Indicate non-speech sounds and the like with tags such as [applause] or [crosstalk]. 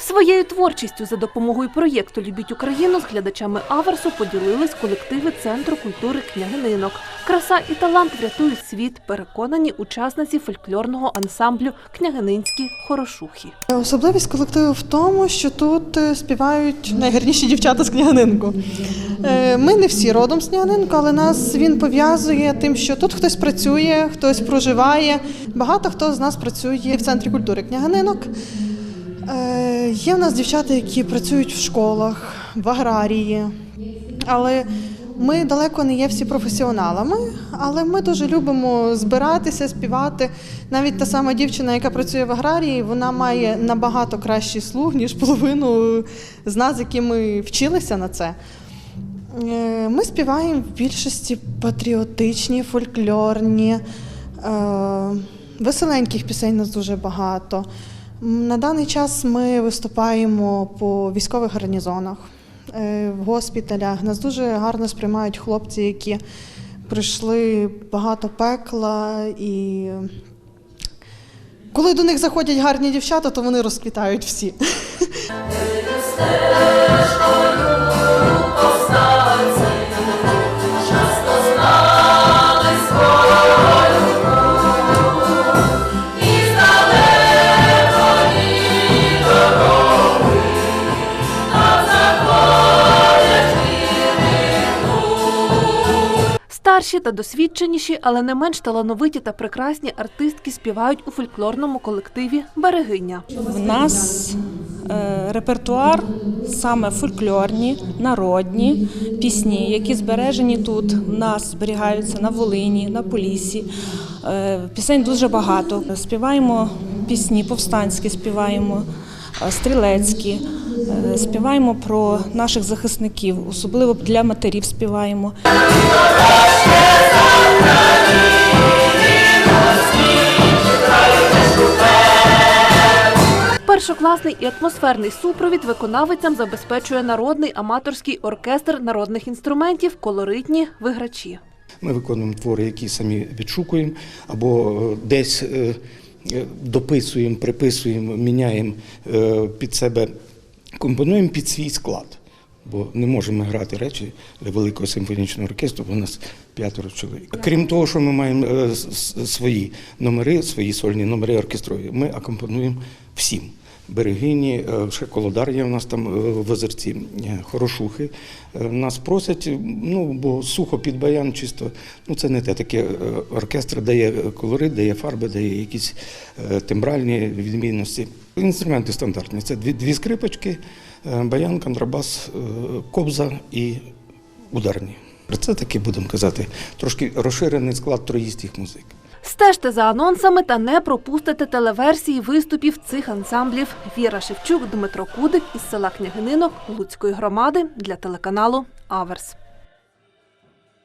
Своєю творчістю за допомогою проєкту Любіть Україну з глядачами Аверсу поділились колективи Центру культури княгининок. Краса і талант врятують світ, переконані учасниці фольклорного ансамблю Княгининські хорошухи. Особливість колективу в тому, що тут е, співають найгарніші дівчата з княгининку. Е, Ми не всі родом з княгининку, але нас він пов'язує тим, що тут хтось працює, хтось проживає. Багато хто з нас працює в центрі культури княгининок. Е, Є в нас дівчата, які працюють в школах, в аграрії, але ми далеко не є всі професіоналами, але ми дуже любимо збиратися, співати. Навіть та сама дівчина, яка працює в аграрії, вона має набагато кращий слух, ніж половину з нас, які ми вчилися на це. Е, Ми співаємо в більшості патріотичні, фольклорні, е, веселеньких пісень нас дуже багато. На даний час ми виступаємо по військових гарнізонах, е, в госпіталях. Нас дуже гарно сприймають хлопці, які пройшли багато пекла і. Коли до них заходять гарні дівчата, то вони розквітають всі. [laughs] Старші та досвідченіші, але не менш талановиті та прекрасні артистки співають у фольклорному колективі Берегиня. В нас е, репертуар саме фольклорні, народні пісні, які збережені тут. У нас зберігаються на Волині, на Поліссі. Е, Пісень дуже багато. Співаємо пісні повстанські, співаємо стрілецькі, е, співаємо про наших захисників, особливо для матерів співаємо. Першокласний і атмосферний супровід виконавицям забезпечує народний аматорський оркестр народних інструментів колоритні виграчі. Ми виконуємо твори, які самі відшукуємо, або е, десь е, е, дописуємо, приписуємо, міняємо е, під себе, компонуємо під свій склад. Бо не можемо грати речі для великого симфонічного оркестру, бо у нас п'ятеро чоловік. Крім того, що ми маємо е, свої номери, свої сольні номери оркестрові, ми акомпонуємо всім. Берегині, е, ще колодар є у нас там е, в озерці, е, хорошухи. Нас просять, ну бо сухо під баян, чисто. Ну це не те. Таке оркестр дає колорит, дає фарби, дає якісь тембральні відмінності. Інструменти стандартні. Це дві, дві скрипочки, баян, контрабас, кобза і ударні. Це таки будемо казати, трошки розширений склад троїстих музик. Стежте за анонсами та не пропустите телеверсії виступів цих ансамблів. Віра Шевчук, Дмитро Кудик із села Княгининок Луцької громади для телеканалу Аверс.